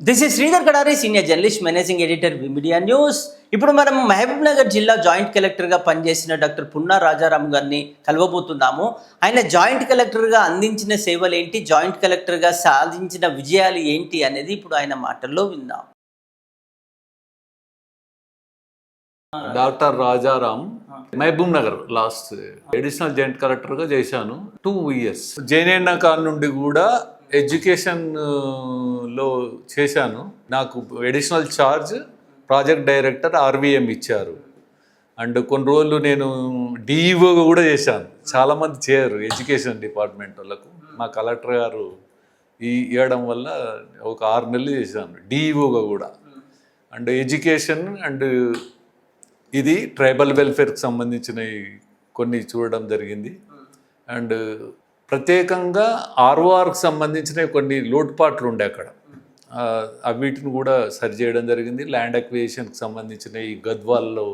This is Sridhar Kadari senior journalist managing editor media news ఇప్పుడు మనం మహబూబ్ నగర్ జిల్లా joint కలెక్టర్గా పనిచేసిన డాక్టర్ పున్నా రాజారాం గారిని కలవబోతున్నాము. ఆయన జాయింట్ కలెక్టర్గా అందించిన సేవలు ఏంటి? జాయింట్ కలెక్టర్గా సాధించిన విజయాలు ఏంటి? అనేది ఇప్పుడు ఆయన మాటల్లో విందాం. Doctor Rajaram Mahabub Nagar last additional joint కలెక్టర్గా చేశాను. టూ ఇయర్స్ జైనన్న కాల్ నుండి కూడా ఎడ్యుకేషన్లో చేశాను. నాకు additional charge project director RVM ఇచ్చారు. అండ్ కొన్ని రోజులు నేను డిఈఓగా కూడా చేశాను. చాలామంది చేయరు ఎడ్యుకేషన్ డిపార్ట్మెంట్ వాళ్ళకు. మా కలెక్టర్ గారు ఈ ఇవ్వడం వల్ల ఒక ఆరు నెలలు చేశాను డిఈఓగా కూడా. అండ్ ఎడ్యుకేషన్ అండ్ ఇది ట్రైబల్ వెల్ఫేర్కి సంబంధించిన కొన్ని చూడడం జరిగింది. అండ్ ప్రత్యేకంగా ఆర్ఓఆర్కి సంబంధించిన కొన్ని లోటుపాట్లు ఉండే అక్కడ. వీటిని కూడా సరి చేయడం జరిగింది. ల్యాండ్ అక్విజిషన్కి సంబంధించిన ఈ గద్వాల్లో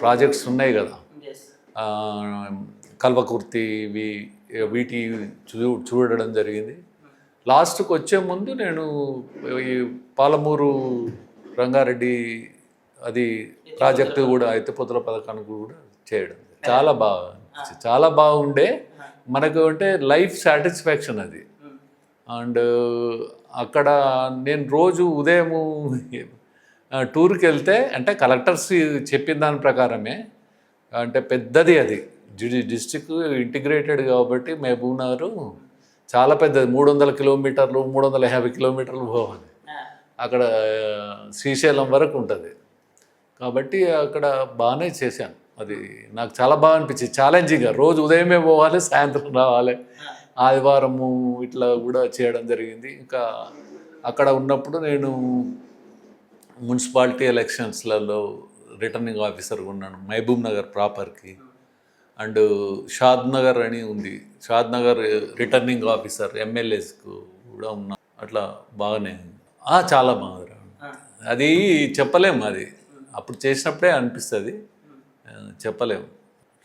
ప్రాజెక్ట్స్ ఉన్నాయి కదా. కల్వకుర్తి ఇవి వీటి చూ చూడడం జరిగింది. లాస్ట్కి వచ్చే ముందు నేను ఈ పాలమూరు రంగారెడ్డి అది ప్రాజెక్టు కూడా ఎత్తిపోతల పథకానికి కూడా చేయడం. చాలా బాగా. చాలా బాగుండే. మనకు అంటే లైఫ్ సాటిస్ఫాక్షన్ అది. అండ్ అక్కడ నేను రోజు ఉదయము టూర్కి వెళ్తే అంటే కలెక్టర్స్ చెప్పిన దాని ప్రకారమే అంటే పెద్దది అది. డిస్టిక్ ఇంటిగ్రేటెడ్ కాబట్టి మహబూబ్ నగర్ చాలా పెద్దది. మూడు వందల కిలోమీటర్లు మూడు వందల యాభై కిలోమీటర్లు పోవాలి. అక్కడ శ్రీశైలం వరకు ఉంటుంది. కాబట్టి అక్కడ బాగానే చేశాను. అది నాకు చాలా బాగా అనిపించింది. ఛాలెంజింగ్గా రోజు ఉదయమే పోవాలి సాయంత్రం రావాలి. ఆదివారము ఇట్లా కూడా చేయడం జరిగింది. ఇంకా అక్కడ ఉన్నప్పుడు నేను మున్సిపాలిటీ ఎలక్షన్స్లలో రిటర్నింగ్ ఆఫీసర్గా ఉన్నాను. మహబూబ్ నగర్ ప్రాపర్కి. అండ్ షాద్ నగర్ అని ఉంది. షాద్ నగర్ రిటర్నింగ్ ఆఫీసర్ ఎమ్మెల్యేస్కు కూడా ఉన్నా. అట్లా బాగానే చాలా బాగా అది చెప్పలేము అది. అప్పుడు చేసినప్పుడే అనిపిస్తుంది. చెప్పలేము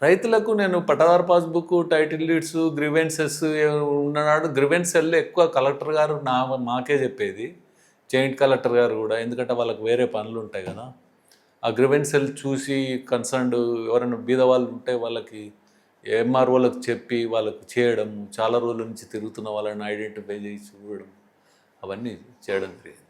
రైతులకు నేను పట్టదారు పాస్బుక్ టైటిల్ లీడ్స్ గ్రివెన్సెస్ ఉన్ననాడు గ్రివెన్స్ వెళ్ళి ఎక్కువ కలెక్టర్ గారు నా మాకే చెప్పేది. జాయింట్ కలెక్టర్ గారు కూడా ఎందుకంటే వాళ్ళకి వేరే పనులు ఉంటాయి కదా. ఆ గ్రివెన్స్ సెల్ చూసి కన్సర్న్డ్ ఎవరైనా బీద వాళ్ళు ఉంటే వాళ్ళకి ఎంఆర్ఓలకు చెప్పి వాళ్ళకు చేయడం చాలా రోజుల నుంచి తిరుగుతున్న వాళ్ళని ఐడెంటిఫై చేసి చూడడం అవన్నీ చేయడం జరిగింది.